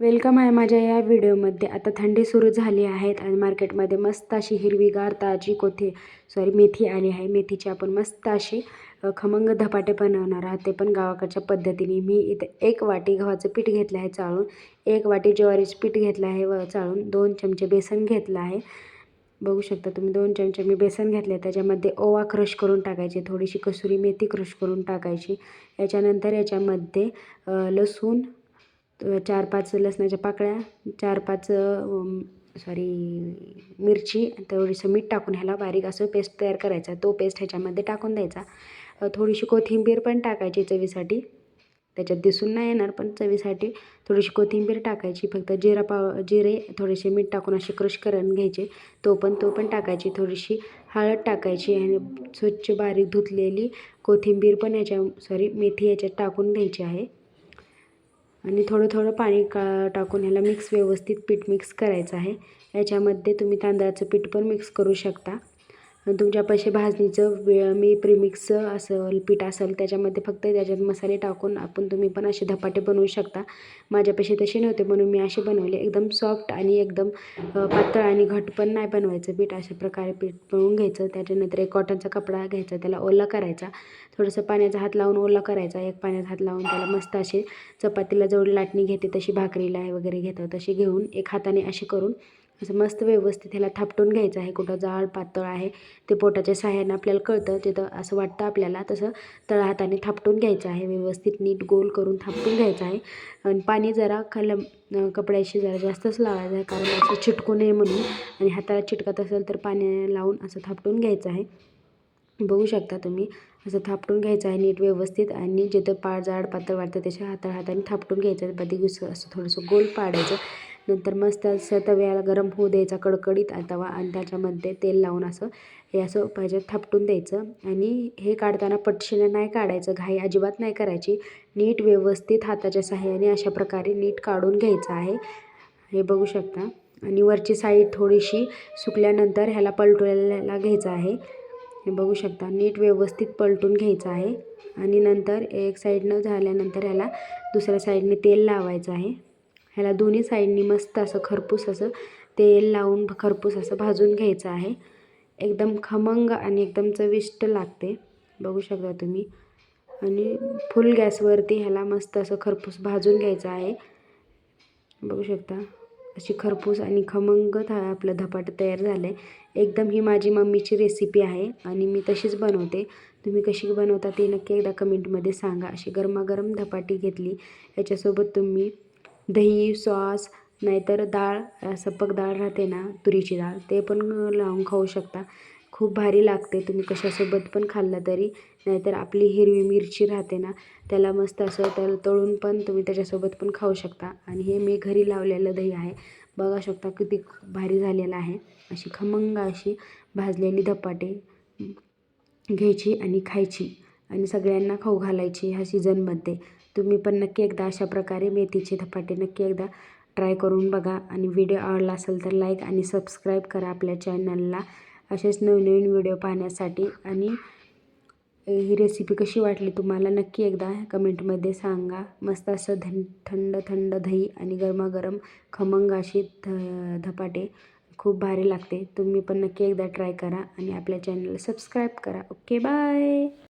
Welcome आहे माझ्या या व्हिडिओमध्ये. आता थंडी सुरू झाली आहेत आणि मार्केटमध्ये मस्त अशी हिरवीगार ताजी कोथी सॉरी मेथी आली आहे. मेथीची आपण मस्त अशी खमंग धपाटे बनवणार आहात. ते पण गावाकडच्या पद्धतीने. मी इथे एक वाटी गव्हाचं पीठ घेतलं आहे चाळून. एक वाटी ज्वारीचं पीठ घेतलं आहे व चाळून. दोन चमचे बेसन घेतलं आहे. बघू शकता तुम्ही दोन चमचे मी बेसन घेतले त्याच्यामध्ये ओवा क्रश करून टाकायची. थोडीशी कसुरी मेथी क्रश करून टाकायची. याच्यानंतर याच्यामध्ये लसूण चार पाच लसणाच्या पाकळ्या चार पाच सॉरी मिरची थोडीसं मीठ टाकून ह्याला बारीक असं पेस्ट तयार करायचा. तो पेस्ट ह्याच्यामध्ये टाकून द्यायचा. थोडीशी कोथिंबीर पण टाकायची चवीसाठी. त्याच्यात दिसून नाही येणार पण चवीसाठी थोडीशी कोथिंबीर टाकायची. फक्त जिरा पाव जिरे थोडेसे मीठ टाकून असे क्रश करून घ्यायचे. तो पण तो पण टाकायची. थोडीशी हळद टाकायची आणि स्वच्छ बारीक धुतलेली कोथिंबीर पण याच्या सॉरी मेथी याच्यात टाकून घ्यायची आहे. आणि थोडं थोडं पाणी का टाकून ह्याला मिक्स व्यवस्थित पीठ मिक्स करायचं आहे. याच्यामध्ये तुम्ही तांदळाचं पीठ पण मिक्स करू शकता. तुमच्या तुमच्यापाशी भाजणीचं वे मी प्रीमिक्स असेल पीठ असेल त्याच्यामध्ये फक्त त्याच्यात मसाले टाकून आपण तुम्ही पण असे धपाटे बनवू शकता. माझ्यापाशी तसे नव्हते म्हणून मी असे बनवले. एकदम सॉफ्ट आणि एकदम पातळ आणि घट पण नाही बनवायचं पीठ. अशा प्रकारे पीठ बनवून घ्यायचं. त्याच्यानंतर एक कॉटनचा कपडा घ्यायचा त्याला ओला करायचा. थोडंसं पाण्याचा हात लावून ओला करायचा. एक पाण्याचा हात लावून त्याला मस्त असे चपातीला जेवढी लाटणी घेते तशी भाकरीला आहे वगैरे घेतो तशी घेऊन एक हाताने अशी करून असं मस्त व्यवस्थित ह्याला थापटून घ्यायचं आहे. कुठं जाड पातळ आहे ते पोटाच्या सहाय्याने आपल्याला कळतं. तिथं असं वाटतं आपल्याला तसं तळ हाताने थापटून घ्यायचं आहे. व्यवस्थित नीट गोल करून थापटून घ्यायचं आहे. आणि पाणी जरा खाल्लं कपड्याशी जरा जास्तच लावायचं आहे. कारण असं चिटकू नये म्हणून आणि हाताला चिटकत असेल तर पाणी लावून असं थापटून घ्यायचं आहे. बघू शकता तुम्ही. असं थापटून घ्यायचं आहे नीट व्यवस्थित आणि जिथं पाळ जाड पातळ वाटतं त्याच्या हाता हाताने थापटून घ्यायचं बदी घुस असं थोडंसं गोल पाडायचं. नंतर मस्त असं तव्याला गरम होऊ द्यायचा कडकडीत तवा आणि त्याच्यामध्ये तेल लावून असं हे असं पाहिजे थापटून द्यायचं. आणि हे काढताना पटशीनं नाही काढायचं घाई अजिबात नाही करायची. नीट व्यवस्थित हाताच्या सहाय्याने अशा प्रकारे नीट काढून घ्यायचं आहे. हे बघू शकता. आणि वरची साईड थोडीशी सुकल्यानंतर ह्याला पलटवायला घ्यायचं आहे. हे बघू शकता. नीट व्यवस्थित पलटून घ्यायचं आहे. आणि नंतर एक साईडनं झाल्यानंतर ह्याला दुसऱ्या साईडने तेल लावायचं आहे. ह्याला दोन्ही साईडनी मस्त असं खरपूस असं तेल लावून खरपूस असं भाजून घ्यायचं आहे. एकदम खमंग आणि एकदम चविष्ट लागते. बघू शकता तुम्ही. आणि फुल गॅसवरती ह्याला मस्त असं खरपूस भाजून घ्यायचं आहे. बघू शकता. अशी खरपूस आणि खमंग था आपलं धपाट तयार झालं आहे एकदम ही माझी मम्मीची रेसिपी आहे आणि मी तशीच बनवते. तुम्ही कशी बनवता ते नक्की एकदा कमेंटमध्ये सांगा. अशी गरमागरम धपाटी घेतली. याच्यासोबत तुम्ही दही सॉस नाहीतर डाळ सपक डाळ राहते ना तुरीची डाळ ते पण लावून खाऊ शकता. खूप भारी लागते तुम्ही कशासोबत पण खाल्लं तरी. नाहीतर आपली हिरवी मिरची राहते ना त्याला मस्त असं त्याला तळून पण तुम्ही त्याच्यासोबत पण खाऊ शकता. आणि हे मी घरी लावलेलं दही आहे. बघा शकता किती भारी झालेलं आहे. अशी खमंग अशी भाजलेली धपाटे घ्यायची आणि खायची. आणि सगळ्यांना खाऊ घालायची ह्या सीझनमध्ये. तुम्ही पण नक्की एकदा अशा प्रकारे मेथीचे धपाटे नक्की एकदा ट्राय करून बघा. आणि व्हिडिओ आवडला असेल तर लाईक आणि सबस्क्राईब करा आपल्या चॅनलला. असेच नवनवीन व्हिडिओ पाहण्यासाठी. आणि ही रेसिपी कशी वाटली तुम्हाला नक्की एकदा कमेंटमध्ये सांगा. मस्त असं धन थंड थंड दही आणि गरमागरम खमंग अशी ध धपाटे खूप भारी लागते. तुम्ही पण नक्की एकदा ट्राय करा आणि आपल्या चॅनलला सबस्क्राईब करा. Okay bye!